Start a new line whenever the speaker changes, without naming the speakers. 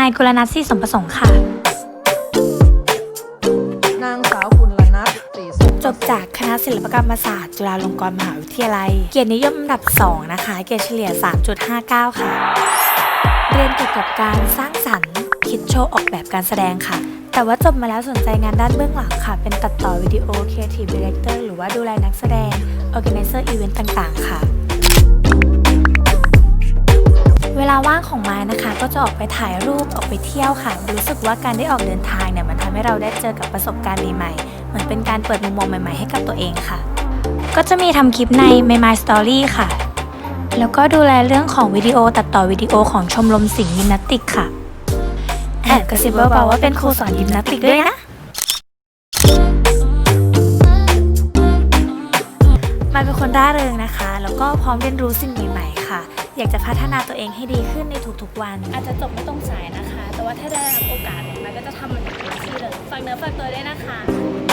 ายกุลนัทศรีสมประสงค์ค่ะ
นางสาวกุลนัทศรีสม
จบจากคณะศิลปกรรมศาสตร์ จุฬาลงกรณ์มหาวิทยาลัย เกียรตินิยมอันดับ 2 นะคะ เกรดเฉลี่ย 3.59 ค่ะ เรียนเกี่ยวกับการสร้างสรรค์ คิดโชว์ออกแบบการแสดงค่ะ แต่ว่าจบมาแล้วสนใจงานด้านเบื้องหลังค่ะ เป็นตัดต่อวิดีโอ Creative Director หรือว่าดูแลนักแสดง Organizer Event ต่างๆ ค่ะ ลาว่างของไม้นะคะ ก็จะออกไปถ่ายรูปออกไปเที่ยวค่ะ รู้สึกว่าการได้ออกเดินทางเนี่ยมันทำให้เราได้เจอกับประสบการณ์ใหม่ๆเหมือนเป็นการเปิดมุมมองใหม่ๆให้กับตัวเองค่ะ ก็จะมีทำคลิปใน My My Story ค่ะ แล้วก็ดูแลเรื่องของวิดีโอตัดต่อวิดีโอของชมรมสิงห์ยิมนาสติกค่ะแอบกระซิบเบาๆว่าเป็นครูสอนยิมนาสติกด้วยนะมันเป็นคนร่าเริงนะคะ แล้วก็พร้อมเรียนรู้สิ่งใหม่ๆค่ะ อยากจะพัฒนาตัวเองให้ดีขึ้นในทุกๆวัน อาจจะจบไม่ตรงสายนะคะ แต่ว่าถ้าได้รับโอกาสเนี่ยมันก็จะทำมันอย่างเต็มที่เลยฝากเนื้อฝากตัวด้วยนะคะ